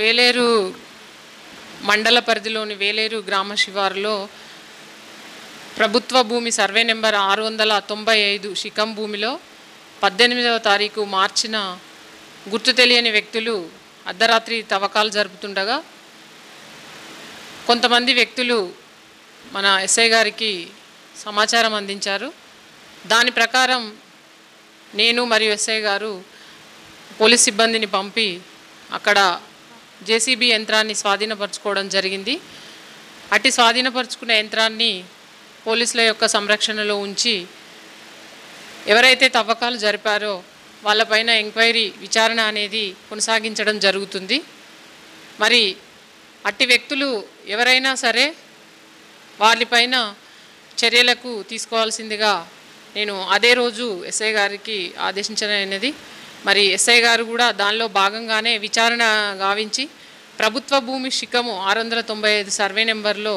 వేలేరు మండల పరిధిలోని వేలేరు గ్రామ శివారులో ప్రభుత్వ భూమి సర్వే నెంబర్ ఆరు వందల తొంభై ఐదు శిఖం భూమిలో పద్దెనిమిదవ తారీఖు మార్చిన గుర్తు తెలియని వ్యక్తులు అర్ధరాత్రి తవ్వకాలు జరుపుతుండగా కొంతమంది వ్యక్తులు మన ఎస్ఐ గారికి సమాచారం అందించారు. దాని ప్రకారం నేను మరియు ఎస్ఐ గారు పోలీస్ సిబ్బందిని పంపి అక్కడ జేసీబీ యంత్రాన్ని స్వాధీనపరచుకోవడం జరిగింది. అట్టి స్వాధీనపరుచుకున్న యంత్రాన్ని పోలీసుల యొక్క సంరక్షణలో ఉంచి ఎవరైతే తవ్వకాలు జరిపారో వాళ్ళపైన ఎంక్వైరీ విచారణ అనేది కొనసాగించడం జరుగుతుంది. మరి అట్టి వ్యక్తులు ఎవరైనా సరే వారిపైన చర్యలకు తీసుకోవాల్సిందిగా నేను అదే రోజు ఎస్ఐ గారికి ఆదేశించడం మరి ఎస్ఐ గారు కూడా దానిలో భాగంగానే విచారణ గావించి ప్రభుత్వ భూమి శిఖము ఆరు వందల తొంభై ఐదు సర్వే నెంబర్లో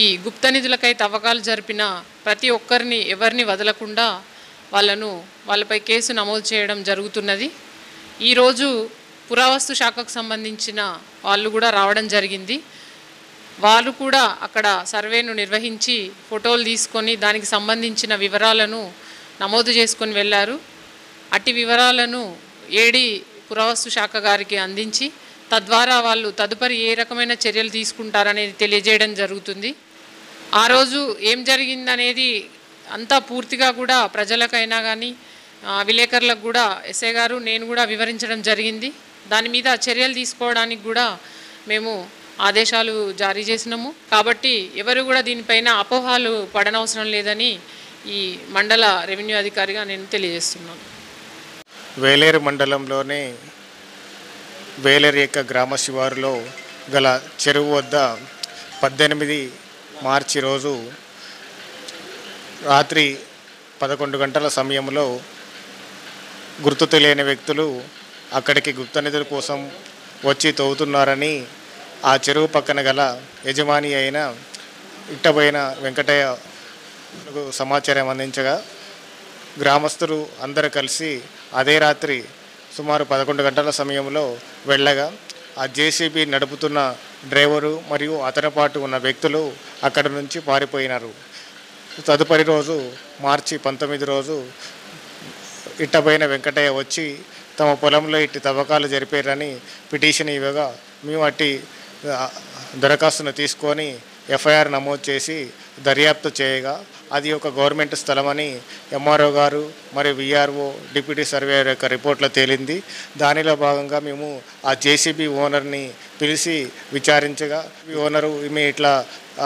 ఈ గుప్త నిధులకై తవ్వకాలు జరిపిన ప్రతి ఒక్కరిని ఎవరిని వదలకుండా వాళ్ళను వాళ్ళపై కేసు నమోదు చేయడం జరుగుతున్నది. ఈరోజు పురావస్తు శాఖకు సంబంధించిన వాళ్ళు కూడా రావడం జరిగింది. వాళ్ళు కూడా అక్కడ సర్వేను నిర్వహించి ఫోటోలు తీసుకొని దానికి సంబంధించిన వివరాలను నమోదు చేసుకొని వెళ్ళారు. అట్టి వివరాలను ఏడి పురావస్తు శాఖ గారికి అందించి తద్వారా వాళ్ళు తదుపరి ఏ రకమైన చర్యలు తీసుకుంటారనేది తెలియజేయడం జరుగుతుంది. ఆ రోజు ఏం జరిగిందనేది అంతా పూర్తిగా కూడా ప్రజలకైనా కానీ విలేకరులకు కూడా ఎస్ఐ గారు నేను కూడా వివరించడం జరిగింది. దాని మీద చర్యలు తీసుకోవడానికి కూడా మేము ఆదేశాలు జారీ చేసినాము. కాబట్టి ఎవరు కూడా దీనిపైన అపోహాలు పడనవసరం లేదని ఈ మండల రెవెన్యూ అధికారిగా నేను తెలియజేస్తున్నాను. వేలేరు మండలంలోని వేలేరు యొక్క గ్రామ శివారులో గల చెరువు వద్ద పద్దెనిమిది మార్చి రోజు రాత్రి పదకొండు గంటల సమయంలో గుర్తు తెలియని వ్యక్తులు అక్కడికి గుప్త నిధుల కోసం వచ్చి తవ్వుతున్నారని ఆ చెరువు పక్కన గల యజమాని అయిన ఇట్టబోయిన వెంకటయ్య సమాచారం అందించగా గ్రామస్తులు అందరూ కలిసి అదే రాత్రి సుమారు పదకొండు గంటల సమయంలో వెళ్ళగా ఆ జేసీబీ నడుపుతున్న డ్రైవరు మరియు అతని పాటు ఉన్న వ్యక్తులు అక్కడి నుంచి పారిపోయినారు. తదుపరి రోజు మార్చి పంతొమ్మిది రోజు ఇట్టబోయిన వెంకటయ్య వచ్చి తమ పొలంలో ఇట్టి తవ్వకాలు జరిపారని పిటిషన్ ఇవ్వగా మేము అట్టి దరఖాస్తును తీసుకొని ఎఫ్ఐఆర్ నమోదు చేసి దర్యాప్తు చేయగా అది ఒక గవర్నమెంట్ స్థలమని ఎంఆర్ఓ గారు మరియు విఆర్ఓ డిప్యూటీ సర్వేయర్ యొక్క రిపోర్ట్లో తేలింది. దానిలో భాగంగా మేము ఆ జేసీబీ ఓనర్ని పిలిచి విచారించగా ఈ ఓనరు మీ ఇట్లా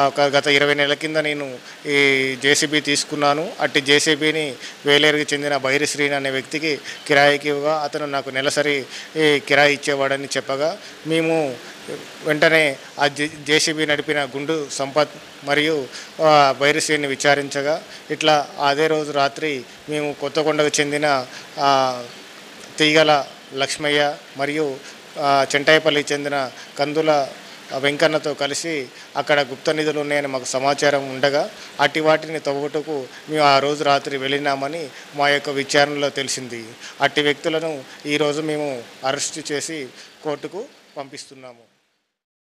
ఒక గత ఇరవై నెలల కింద నేను ఈ జేసీబీ తీసుకున్నాను. అట్టి జేసీబీని వేలేరుకి చెందిన బైరి శ్రీని అనే వ్యక్తికి కిరాయికి ఇవ్వగా అతను నాకు నెలసరి కిరాయి ఇచ్చేవాడని చెప్పగా మేము వెంటనే ఆ జే జేసీబీ నడిపిన గుండు సంపత్ మరియు ఆ, విచారించగా ఇట్లా అదే రోజు రాత్రి మేము కొత్తకొండకు చెందిన తీగల లక్ష్మయ్య మరియు చెంటాయిపల్లికి చెందిన కందుల వెంకన్నతో కలిసి అక్కడ గుప్త నిధులు ఉన్నాయని మాకు సమాచారం ఉండగా అట్టి వాటిని తవ్వుటకు మేము ఆ రోజు రాత్రి వెళ్ళినామని మా యొక్క విచారణలో తెలిసింది. అట్టి వ్యక్తులను ఈరోజు మేము అరెస్టు చేసి కోర్టుకు పంపిస్తున్నాము.